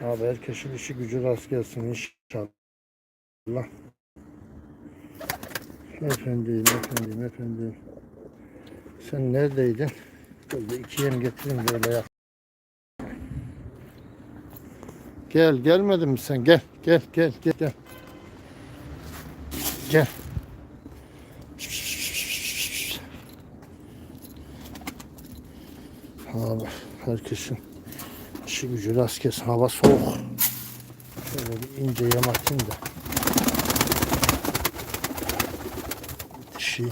Abi herkesin işi gücü rast gelsin inşallah. Efendim, efendim, efendim. Sen neredeydin? Böyle iki yem getireyim böyle yak. Gel, gelmedin mi sen? Gel, gel, gel, gel, gel. Gel. Abi herkesin işi gücü rast gelsin. Hava soğuk. Şöyle bir ince yem atayım da. Dişi.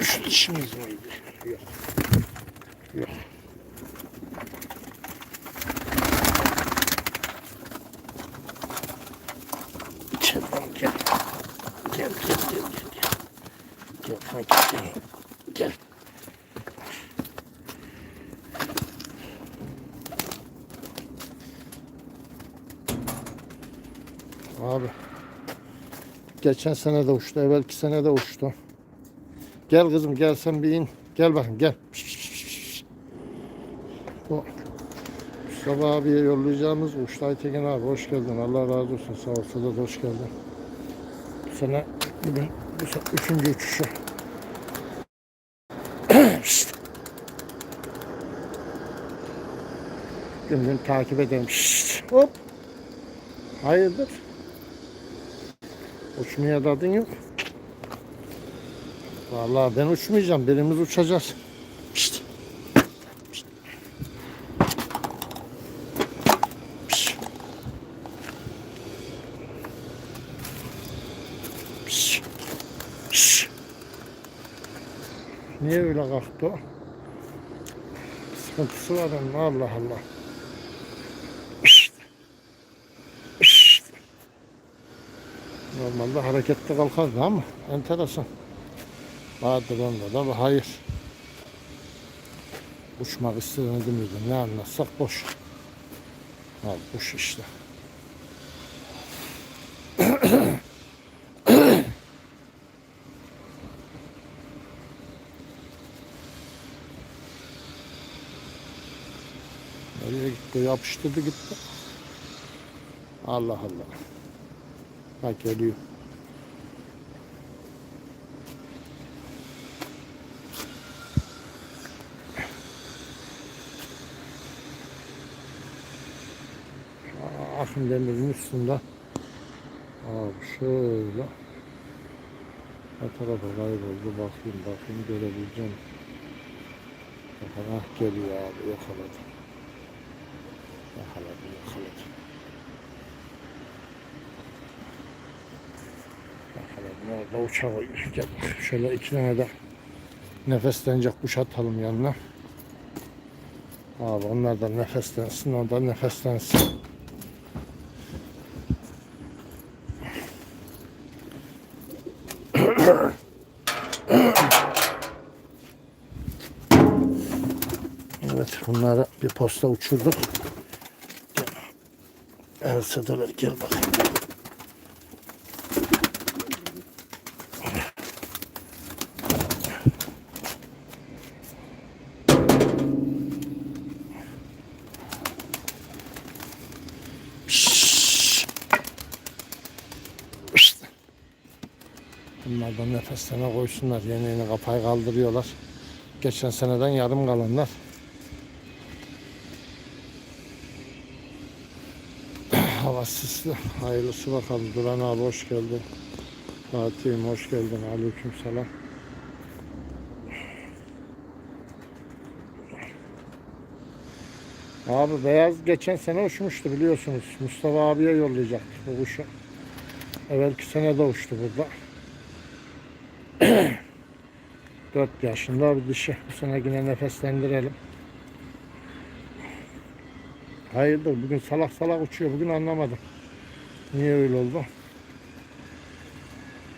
Şu dişimiz miydi? Yok. Yok. Gel lan gel. Gel gel gel gel. Gel gel gel. Gel. Abi. Geçen sene de uçtu, evvelki sene de uçtu. Gel kızım gel sen bir in. Gel bakayım gel. Bu Mustafa abiye yollayacağımız uçtu Aytekin abi hoş geldin. Allah razı olsun. Sağ ol. Hoş geldin. Bu sene bugün bu üçüncü uçuşu. Gün takip edelim. Şşt. Hop. Hayırdır? Uçmaya dadın yok. Vallahi ben uçmayacağım. Birimiz uçacağız. Pişt. Pişt. Pişt. Pişt. Niye öyle kalktı o? Sıkıntısı var onun. Allah Allah. Pişt. Pişt. Normalde harekette kalkardı ama enteresan. Vardır onda da bir hayır. Uçmak istediğini demiyordum. Ne anlatsak boş. Al boş işte. Nereye gitti? Yapıştırdı gitti. Allah Allah. Bak geliyor. Akın demirin üstünde. Abi şöyle. Ne tarafa kayboldu bakayım bakayım görebileceğim. Bakın ah geliyor abi yakaladı. Yakaladı yakaladı. Orada uçağı gel. Şöyle iki tane de nefeslenecek kuş atalım yanına. Abi onlar da nefeslensin, o da nefeslensin. Evet bunları bir posta uçurduk. Gel. Sedoler gel bakayım. Bunlar da nefeslerine koysunlar. Yeni yeni kafayı kaldırıyorlar. Geçen seneden yarım kalanlar. Hava sisli. Hayırlısı bakalım. Duran abi hoş geldin. Fatih'im hoş geldin. Aleyküm selam. Abi beyaz geçen sene uçmuştu biliyorsunuz. Mustafa abiye yollayacaktık bu kuşu. Evvelki sene de uçtu burada. 4 yaşında bir dişi. Bu sene yine nefeslendirelim. Hayırdır bugün salak salak uçuyor. Bugün anlamadım. Niye öyle oldu?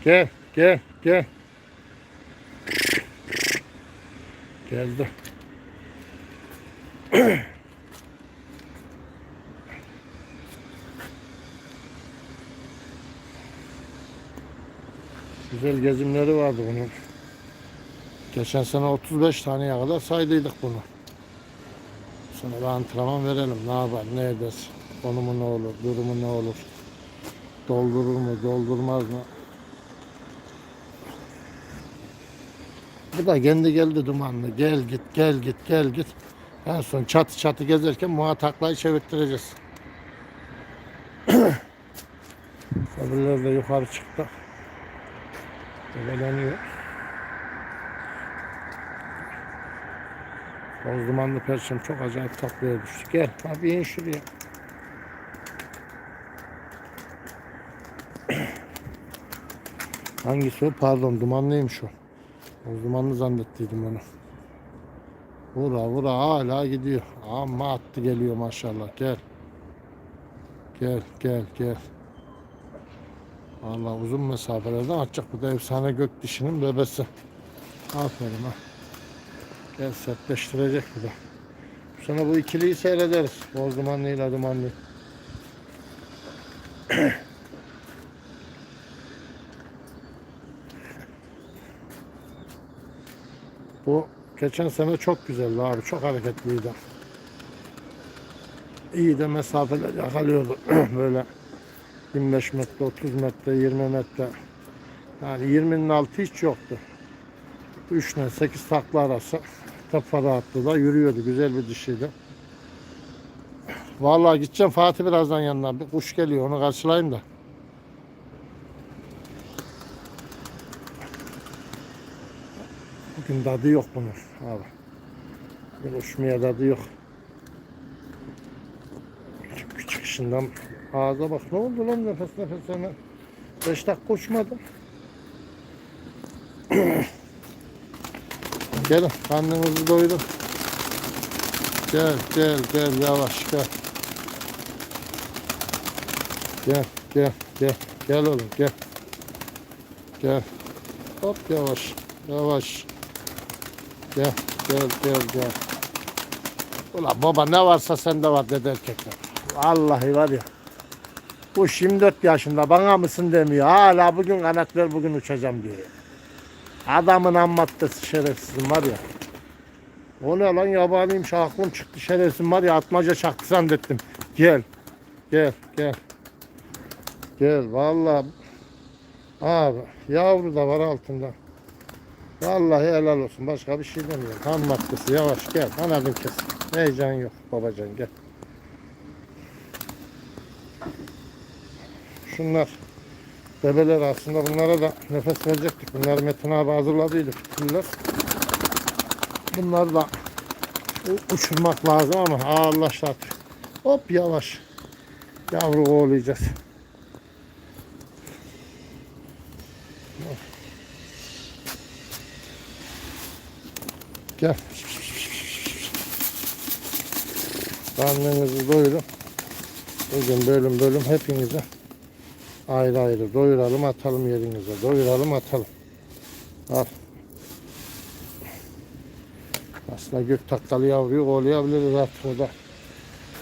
Gel, gel, gel. Geldi. Güzel gezimleri vardı bunun. Geçen sene 35 taneye kadar saydıydık bunu. Sonra bir antrenman verelim. Ne yapar, ne eder, konumu ne olur, durumu ne olur. Doldurur mu, doldurmaz mı? Bu da kendi geldi dumanlı. Gel git, gel git, gel git. En son çatı çatı gezerken muhataklayı çevirttireceğiz. Öbürleri de yukarı çıktı. Debeleniyor. Toz dumanlı perçem çok acayip tatlıya düştü. Gel abi in şuraya. Hangisi o? Pardon dumanlıymış o. Toz dumanlı zannettiydim onu. Vura vura hala gidiyor. Amma attı geliyor maşallah. Gel. Gel gel gel. Vallahi uzun mesafelerden atacak. Bu da efsane gök dişinin bebesi. Aferin ha. Gel sertleştirecek da. Bu sene bu ikiliyi seyrederiz. Boz dumanlı ile dumanlı. bu geçen sene çok güzeldi abi. Çok hareketliydi. İyi de mesafeler yakalıyordu. Böyle 25 metre, 30 metre, 20 metre. Yani 20'nin altı hiç yoktu. 3 ile 8 takla arası kafa rahatlığı yürüyordu. Güzel bir dişiydi. Vallahi gideceğim Fatih birazdan yanına. Bir kuş geliyor onu karşılayayım da. Bugün tadı yok bunun abi. Bugün uçmaya tadı yok. Küçük işinden ağza bak ne oldu lan nefes nefesine. 5 dakika uçmadı. Gelin karnınızı doyurun. Gel gel gel yavaş gel. Gel gel gel gel oğlum gel. Gel. Hop yavaş yavaş. Gel gel gel gel. Ulan baba ne varsa sende var dede erkekler. Vallahi var ya. Bu 24 yaşında bana mısın demiyor. Hala bugün kanatlar bugün uçacağım diyor. Adamın ammaddesi şerefsizim var ya. O ne lan yabaniymiş aklım çıktı şerefsizim var ya atmaca çaktı zannettim. Gel. Gel gel. Gel vallahi. Abi yavru da var altında. Vallahi helal olsun. Başka bir şey demiyorum. Ham maddesi yavaş gel. Anladın kes. Heyecan yok babacan gel. Şunlar bebeler aslında bunlara da nefes verecektik. Bunları Metin abi hazırladıydı fitiller. Bunları da uçurmak lazım ama ağırlaştı artık. Hop yavaş. Yavru kovalayacağız. Gel. Karnınızı doyurun. Bugün bölüm bölüm hepinize ayrı ayrı doyuralım atalım yerinize. Doyuralım atalım. Al. Aslında gök takkalı yavruyu kovalayabiliriz artık o da.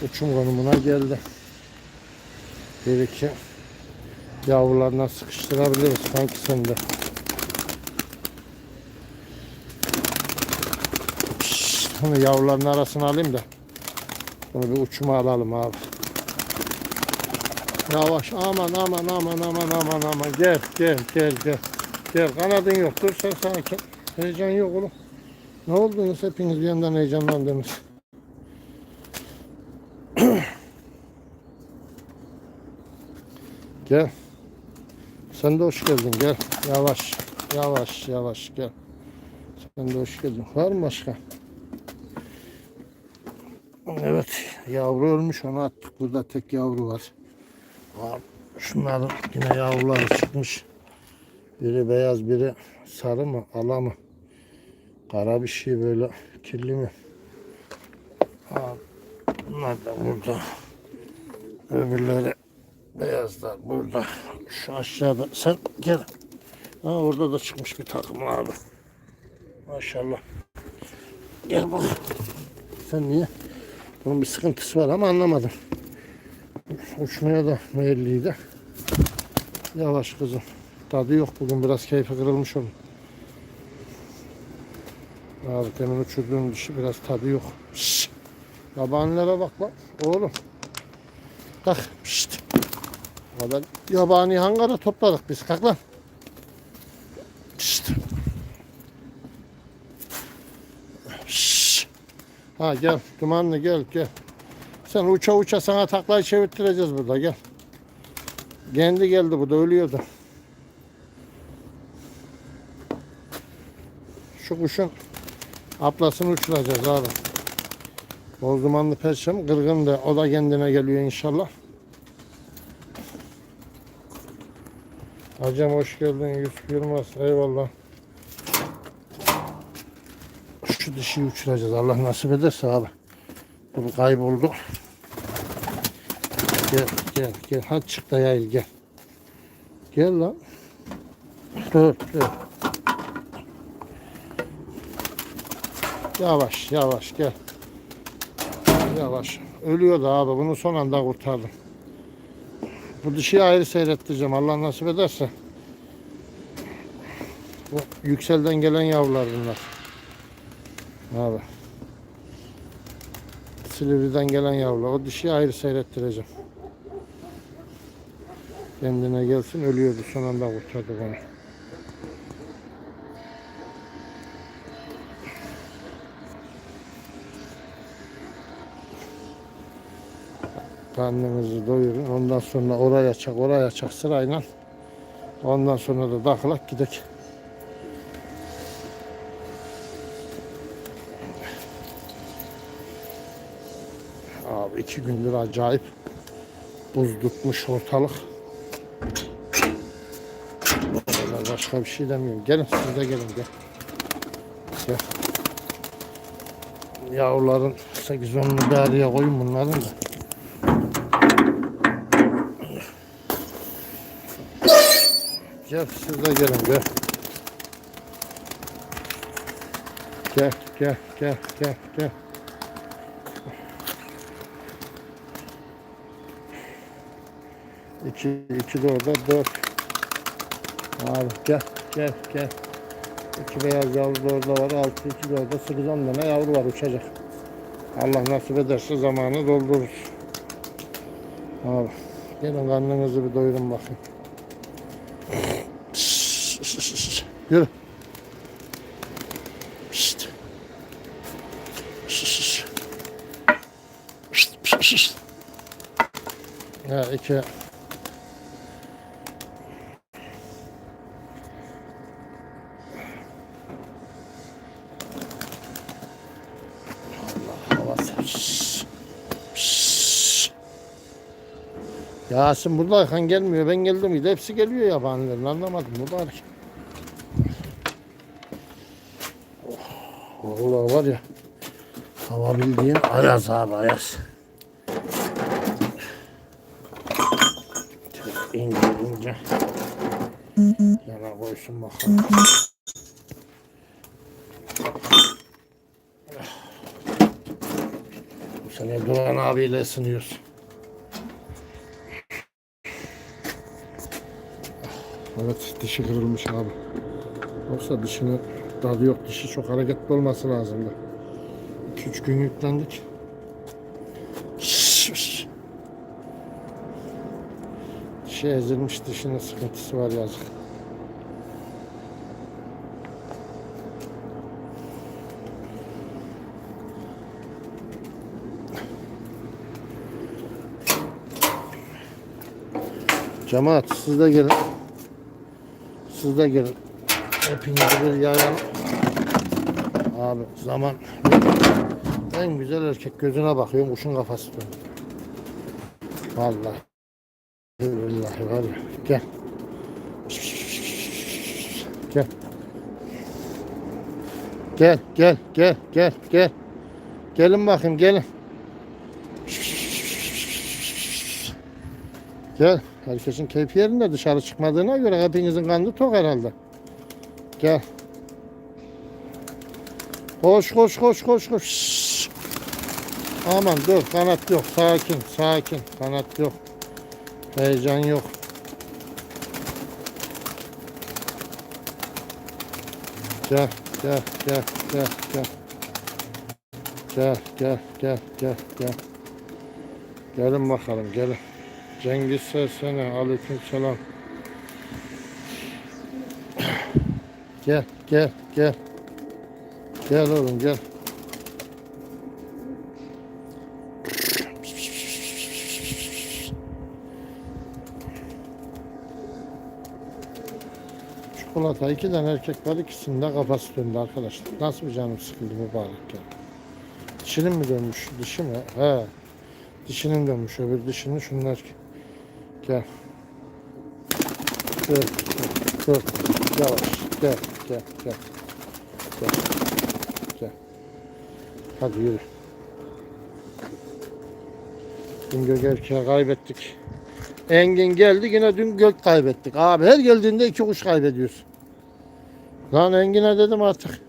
Uçum konumuna geldi. Bir iki yavrularına sıkıştırabiliriz sanki sende. Bunu yavruların arasına alayım da. Bunu bir uçuma alalım abi. Yavaş aman aman aman aman aman aman gel gel gel gel. Gel kanadın yok dur sen sakin. Heyecan yok oğlum. Ne oldunuz hepiniz bir yandan heyecanlandınız. gel. Sen de hoş geldin gel. Yavaş yavaş yavaş gel. Sen de hoş geldin. Var mı başka? Evet yavru ölmüş onu attık. Burada tek yavru var. Var. Şunların yine yavruları çıkmış. Biri beyaz biri sarı mı ala mı? Kara bir şey böyle kirli mi? Bunlar da burada. Öbürleri beyazlar burada. Şu aşağıda sen gel. Ha orada da çıkmış bir takım abi. Maşallah. Gel bak. Sen niye? Bunun bir sıkıntısı var ama anlamadım. Uçmaya da meyilliydi. Yavaş kızım. Tadı yok bugün biraz keyfi kırılmış onun. Abi demin uçurduğum dişi biraz tadı yok. Şşş. Yabanilere bak lan oğlum. Bak şşt. Yabani hangara topladık biz kalk lan. Şşt. Şşş. Ha gel dumanlı gel gel. Sen uça uça sana taklayı çevirttireceğiz burada gel. Kendi geldi bu da ölüyordu. Şu kuşun ablasını uçuracağız abi. Boz dumanlı perçem kırgın da o da kendine geliyor inşallah. Hacım hoş geldin Yusuf Yılmaz eyvallah. Şu dişiyi uçuracağız Allah nasip ederse abi. Bu kayboldu. Gel gel gel hadi çık da yayıl gel. Gel lan. Dur dur. Yavaş yavaş gel. Yavaş. Ölüyordu abi bunu son anda kurtardım. Bu dişiyi ayrı seyrettireceğim Allah nasip ederse. Bu yükselden gelen yavrular bunlar. Abi. Silivri'den gelen yavrular. O dişiyi ayrı seyrettireceğim. Kendine gelsin ölüyordu son anda kurtardık onu. Karnınızı doyurun. Ondan sonra oraya çak, oraya çak sırayla. Ondan sonra da takılak gidek. Abi iki gündür acayip buz tutmuş ortalık. Başka bir şey demiyorum. Gelin siz de gelin gel. Gel. Yavruların 8-10'unu bir araya koyun bunların da. Gel siz de gelin gel. Gel gel gel gel gel. İki, iki de orada dört. Abi gel gel gel. İki beyaz yavru da orada var. Altı iki de orada. Sekiz on tane yavru var uçacak. Allah nasip ederse zamanı doldurur. Abi gelin karnınızı bir doyurun bakayım. Yürü. Şşt. Şşt. Şşt, şşt, şşt. Ya iki Yasin buradayken gelmiyor. Ben geldim miydi? Hepsi geliyor yabanilerin. Anlamadım mübarek. Vallahi var ya hava bildiğin ayaz abi ayaz. Şöyle ince ince. Yana koysun bakalım. Bu sene Duran abiyle ısınıyoruz. Evet dişi kırılmış abi. Yoksa dişini tadı yok. Dişi çok hareketli olması lazımdı. 2-3 gün yüklendik. Dişi ezilmiş dişinin sıkıntısı var yazık. Cemaat siz de gelin. Siz de gelin. Hepinizi bir yayalım. Abi zaman en güzel erkek gözüne bakıyorum kuşun kafası dönüyor. Vallahi. Billahi var ya. Gel. Gel. Gel gel gel gel gel. Gelin bakayım gelin. Gel. Herkesin keyfi yerinde dışarı çıkmadığına göre hepinizin kanı tok herhalde. Gel. Koş koş koş koş koş. Aman dur kanat yok. Sakin sakin. Kanat yok. Heyecan yok. Gel gel gel. gel gel. Gel gel gel gel gel. Gelin bakalım gelin. Cengiz Sersene aleyküm selam. Gel gel gel. Gel oğlum gel. Çikolata iki tane erkek var ikisinin de kafası döndü arkadaşlar. Nasıl bir canım sıkıldı mübarek ya. Dişinin mi dönmüş? Dişi mi? He. Dişinin dönmüş öbür dişinin şunlar ki. Gel. Dur. Dur. dur. Yavaş. Gel. Gel. Gel. Gel. Gel. Hadi yürü. Dün gök erkeği kaybettik. Engin geldi yine dün gök kaybettik. Abi her geldiğinde iki kuş kaybediyorsun. Lan Engin'e dedim artık.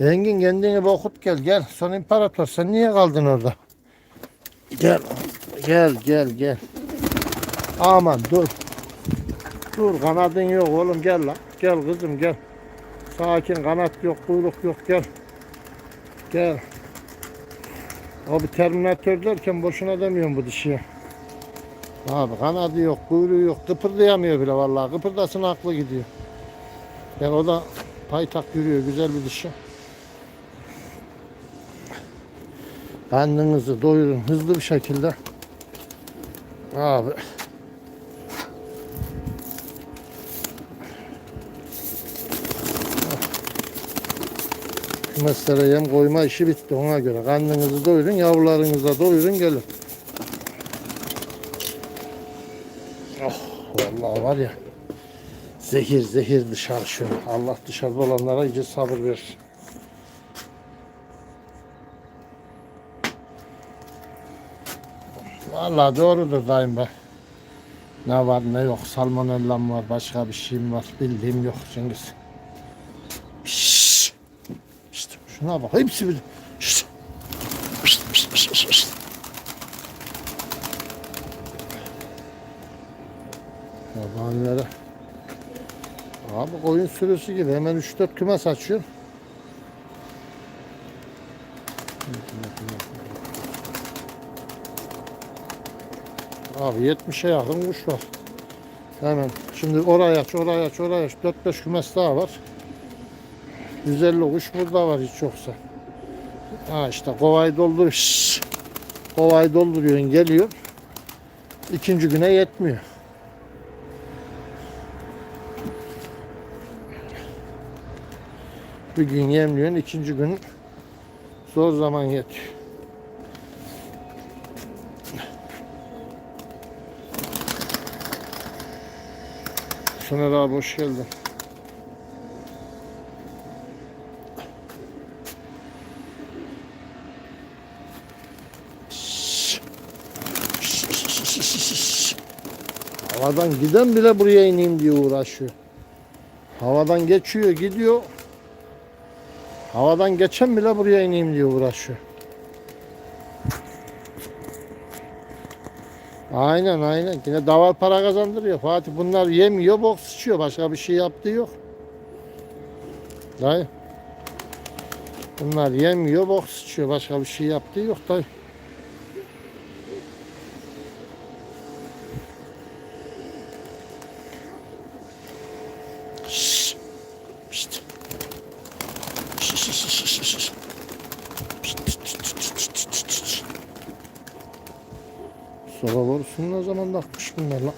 Engin kendini bir gel gel. Son imparator sen niye kaldın orada? Gel. Gel gel gel. Aman dur. Dur kanadın yok oğlum gel lan. Gel kızım gel. Sakin kanat yok kuyruk yok gel. Gel. Abi terminatör derken boşuna demiyorum bu dişiye. Abi kanadı yok, kuyruğu yok, kıpırdayamıyor bile vallahi. Kıpırdasın aklı gidiyor. Yani o da paytak yürüyor, güzel bir dişi. Karnınızı doyurun hızlı bir şekilde. Abi. Kümeslere yem koyma işi bitti ona göre. Karnınızı doyurun, yavrularınıza doyurun gelin. Oh vallahi var ya. Zehir zehir dışarı şu. Allah dışarıda olanlara iyice sabır versin. Vallahi doğrudur dayım be. Ne var ne yok. Salmonellam var. Başka bir şeyim var. Bildiğim yok Cengiz. Şşş. İşte şuna bak. Hepsi bir. Şşş. Şşş, şşş, şşş, şşş. Yabanilere. Abi koyun sürüsü gibi hemen 3-4 kümes açıyor. Abi 70'e yakın kuş var. Hemen şimdi oraya aç, oraya aç, oraya aç. 4-5 kümes daha var. 150 kuş burada var hiç yoksa. Ha işte kovayı doldur. Şşş. Kovayı dolduruyorsun geliyor. İkinci güne yetmiyor. Bir gün yemliyorsun, ikinci gün zor zaman yetiyor. Soner abi hoş geldin. Havadan giden bile buraya ineyim diye uğraşıyor. Havadan geçiyor, gidiyor. Havadan geçen bile buraya ineyim diye uğraşıyor. Aynen aynen. Yine daval para kazandırıyor. Fatih bunlar yemiyor, bok sıçıyor. Başka bir şey yaptığı yok. Dayı. Bunlar yemiyor, bok sıçıyor. Başka bir şey yaptığı yok dayı. Şşş. Şşt. Şşş, şşş, şşş, şşş, şşş. Şşt, şşt, şşt, şşt, şşt, şşt, şşt. Borusunun o zaman da akmış bunlar lan.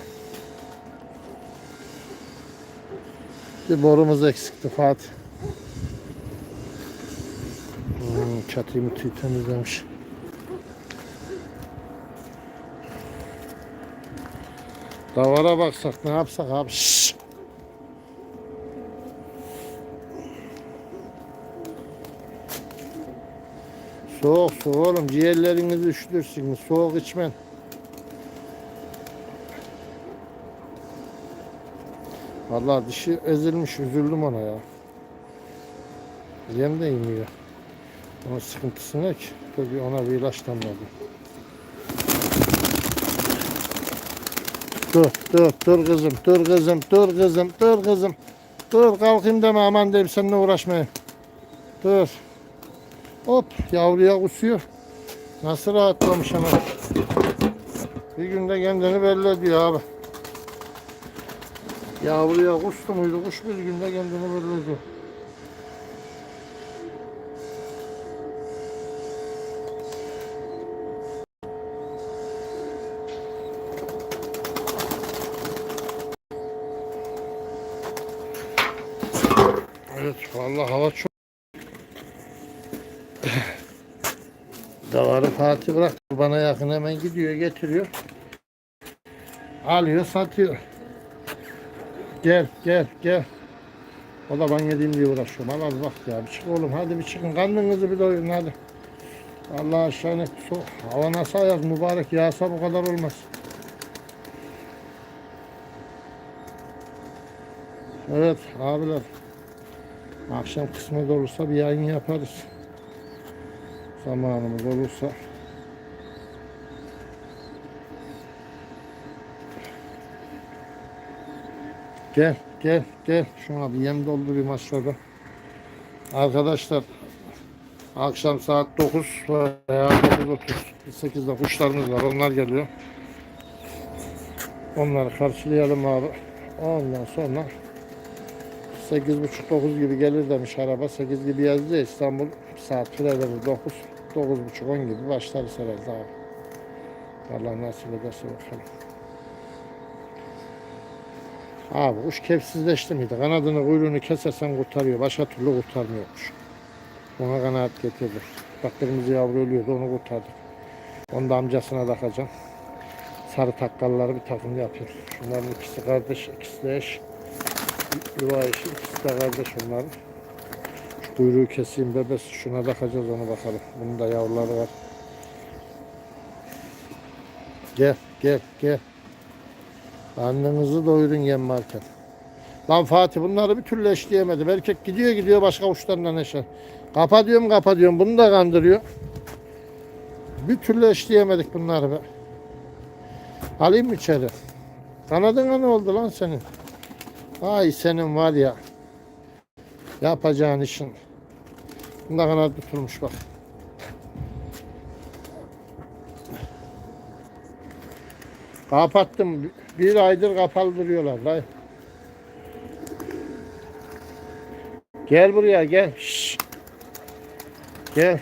Bir borumuz eksikti Fatih. Hmm, çatıyı mutluyu temizlemiş. Davara baksak ne yapsak abi? Şşş. Soğuk soğuk oğlum ciğerlerinizi üşütürsünüz. Soğuk içmen. Vallahi dişi ezilmiş üzüldüm ona ya. Yem de yemiyor. Onun sıkıntısı ne ki? Bir ona bir ilaç damladım. Dur dur dur kızım dur kızım dur kızım dur kızım. Dur kalkayım deme aman diyeyim seninle uğraşmayayım. Dur. Hop yavruya kusuyor. Nasıl rahatlamış ama. Bir günde kendini belli ediyor abi. Yavruya kustu muydu? Kuş bir günde kendini ediyor. Evet vallahi hava çok Davarı Fatih bırak bana yakın hemen gidiyor getiriyor. Alıyor satıyor. Gel gel gel. O da ben yediğim diye uğraşıyorum. Al al bak ya bir çık oğlum hadi bir çıkın karnınızı bir doyurun hadi. Allah aşağına so hava nasıl ayak mübarek yağsa bu kadar olmaz. Evet abiler. Akşam kısmet olursa bir yayın yaparız. Zamanımız olursa. Gel, gel, gel. Şuna bir yem doldurayım aşağıda. Arkadaşlar, akşam saat 9 veya 9.30, 8'de kuşlarımız var. Onlar geliyor. Onları karşılayalım abi. Ondan sonra 8.30-9 gibi gelir demiş araba. 8 gibi yazdı ya İstanbul saat freleri 9 9.30-10 gibi başlarız herhalde abi. Allah nasip ederse bakalım. Abi kuş kepsizleşti miydi? Kanadını kuyruğunu kesersen kurtarıyor. Başka türlü kurtarmıyor kuş. Ona kanaat getirdik. Bak kırmızı yavru ölüyordu onu kurtardık. Onu da amcasına takacağım. Sarı takkalları bir takım yapıyor. Şunların ikisi kardeş, ikisi de eş. Yuva eşi, ikisi de kardeş onların. Şu kuyruğu keseyim bebesi. Şuna takacağız onu bakalım. Bunun da yavruları var. Gel, gel, gel. Karnınızı doyurun yem varken. Lan Fatih bunları bir türlü eşleyemedim. Erkek gidiyor gidiyor başka uçlarından eşer. Kapa diyorum kapa diyorum. Bunu da kandırıyor. Bir türlü eşleyemedik bunları be. Alayım mı içeri? Kanadına ne oldu lan senin? Ay senin var ya. Yapacağın işin. Bunda kanat tutulmuş bak. Kapattım. Bir aydır kapalı duruyorlar. Dayı. Gel buraya gel. Şşş. Gel.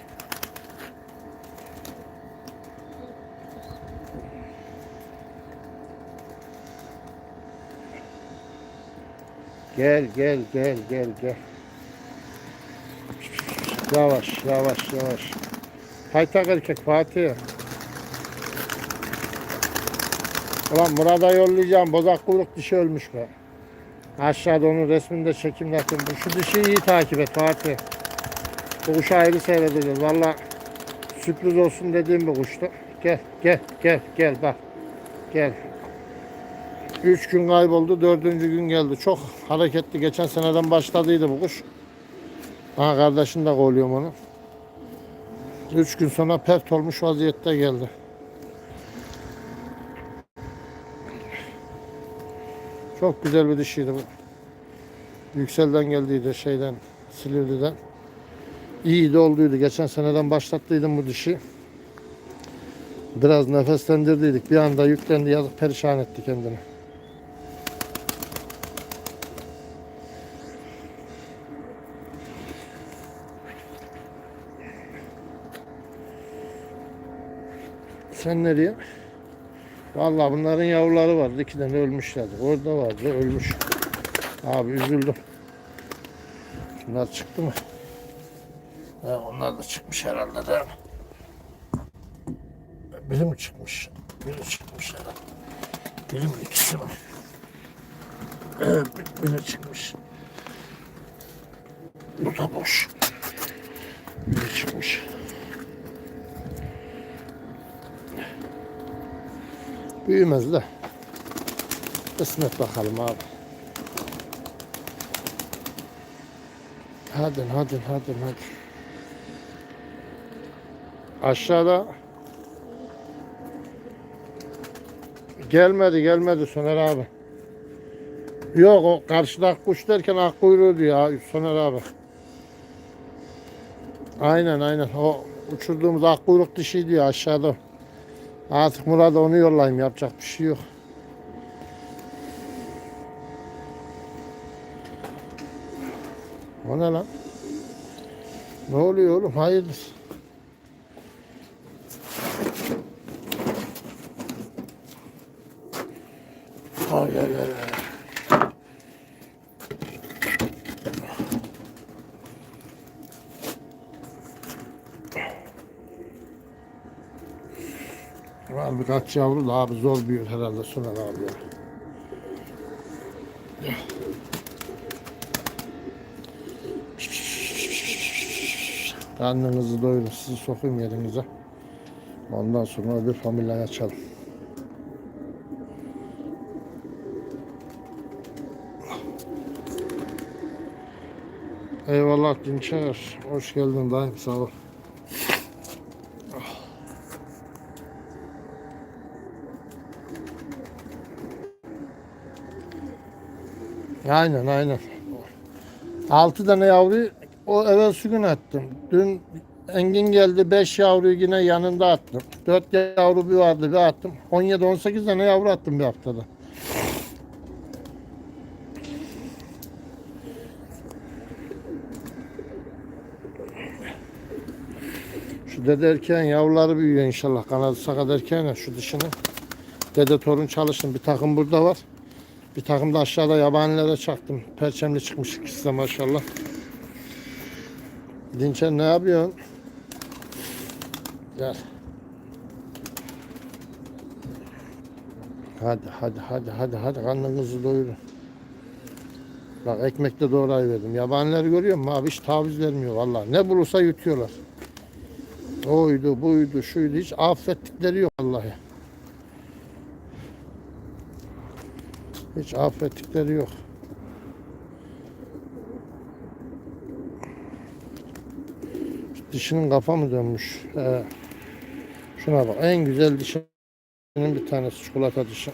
Gel gel gel gel gel. Yavaş yavaş yavaş. Paytak erkek Fatih. Ulan Murat'a yollayacağım. Bozak kuyruk dişi ölmüş be. Aşağıda onun resminde çekim yaptım. Şu dişiyi iyi takip et Fatih. Bu kuşu ayrı seyredeceğiz. Valla sürpriz olsun dediğim bir kuştu. Gel gel gel gel bak. Gel. Üç gün kayboldu. Dördüncü gün geldi. Çok hareketli. Geçen seneden başladıydı bu kuş. Ha kardeşin de koyuyorum onu. Üç gün sonra pert olmuş vaziyette geldi. Çok güzel bir dişiydi bu. Yüksel'den geldiydi şeyden, Silivri'den. İyi de olduydu. Geçen seneden başlattıydım bu dişi. Biraz nefeslendirdiydik. Bir anda yüklendi yazık perişan etti kendini. Sen nereye? Vallahi bunların yavruları vardı. İki tane ölmüşlerdi. Orada vardı. Ölmüş. Abi üzüldüm. Bunlar çıktı mı? He, onlar da çıkmış herhalde değil mi? Biri mi çıkmış? Biri çıkmış herhalde. Biri mi ikisi mi? Evet, bir- biri çıkmış. Bu da boş. Biri çıkmış. Büyümez de. Kısmet bakalım abi. Hadi hadi hadi hadi. Aşağıda gelmedi gelmedi Soner abi. Yok o karşıda kuş derken ak kuyruğu diyor ya Soner abi. Aynen aynen. O uçurduğumuz akkuyruk dişi diyor aşağıda. Artık Murat'a onu yollayayım. Yapacak bir şey yok. O ne lan? Ne oluyor oğlum? Hayırdır? Var birkaç yavru da abi zor büyür herhalde Sunan abi. ya. Karnınızı doyurun sizi sokayım yerinize. Ondan sonra öbür familyayı açalım. Eyvallah Dinçer. Hoş geldin dayım sağ ol. Aynen aynen. Altı tane yavruyu o evvelsi gün attım. Dün Engin geldi 5 yavruyu yine yanında attım. 4 yavru bir vardı bir attım. 17-18 tane yavru attım bir haftada. Şu dede erkeğin yavruları büyüyor inşallah. Kanadı sakat erkeğine şu dışını. Dede torun çalışın. Bir takım burada var. Bir takım da aşağıda yabanilere çaktım. Perçemli çıkmış ikisi de maşallah. Dinçer ne yapıyorsun? Gel. Hadi hadi hadi hadi hadi karnınızı doyurun. Bak ekmek de doğrayıverdim. Yabanileri görüyor musun abi hiç taviz vermiyor vallahi. Ne bulursa yutuyorlar. Oydu buydu şuydu hiç affettikleri yok vallahi. Hiç affettikleri yok. Dişinin kafa mı dönmüş? He. Şuna bak en güzel dişinin bir tanesi çikolata dişi.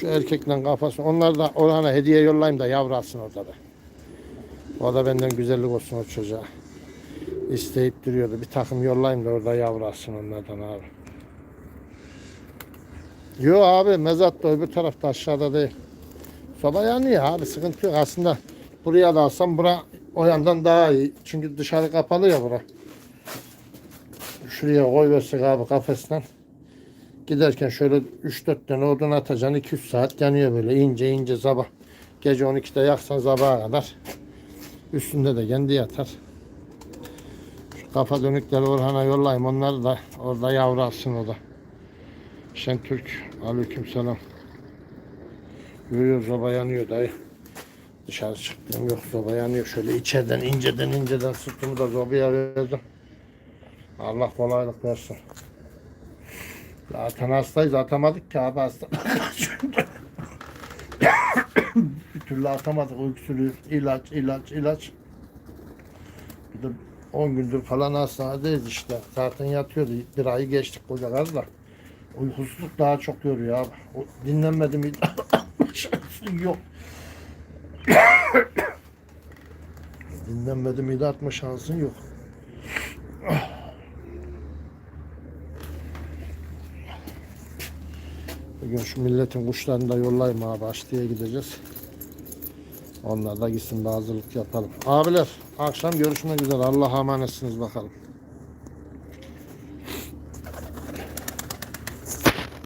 Şu erkekle kafası. Onlar da orana hediye yollayayım da yavru alsın orada da. O da benden güzellik olsun o çocuğa. İsteyip duruyordu. Bir takım yollayayım da orada yavru alsın onlardan abi. Yok abi mezat da öbür tarafta aşağıda değil. Soba yanıyor abi sıkıntı yok. Aslında buraya da alsam bura o yandan daha iyi. Çünkü dışarı kapalı ya bura. Şuraya koy versek abi kafesten. Giderken şöyle 3-4 tane odun atacaksın 200 saat yanıyor böyle ince ince sabah. Gece 12'de yaksan sabaha kadar. Üstünde de kendi yatar. Şu kafa dönükleri Orhan'a yollayayım. Onları da orada yavru alsın o da. Şentürk. Aleyküm selam. Görüyor soba yanıyor dayı. Dışarı çıktım yok soba yanıyor. Şöyle içeriden inceden inceden sırtımı da sobaya verdim. Allah kolaylık versin. Zaten hastayız atamadık ki abi hasta. Bir türlü atamadık öksürüğü. ilaç ilaç ilaç. Bir de 10 gündür falan hastanedeyiz işte. Zaten yatıyordu. Bir ayı geçtik koca da. Uykusuzluk daha çok yoruyor abi. O dinlenmedi mi şansın yok. dinlenmedi mi atma şansın yok. Bugün şu milletin kuşlarını da yollayayım abi. Açtıya gideceğiz. Onlar da gitsin bir hazırlık yapalım. Abiler akşam görüşmek üzere. Allah'a emanetsiniz bakalım.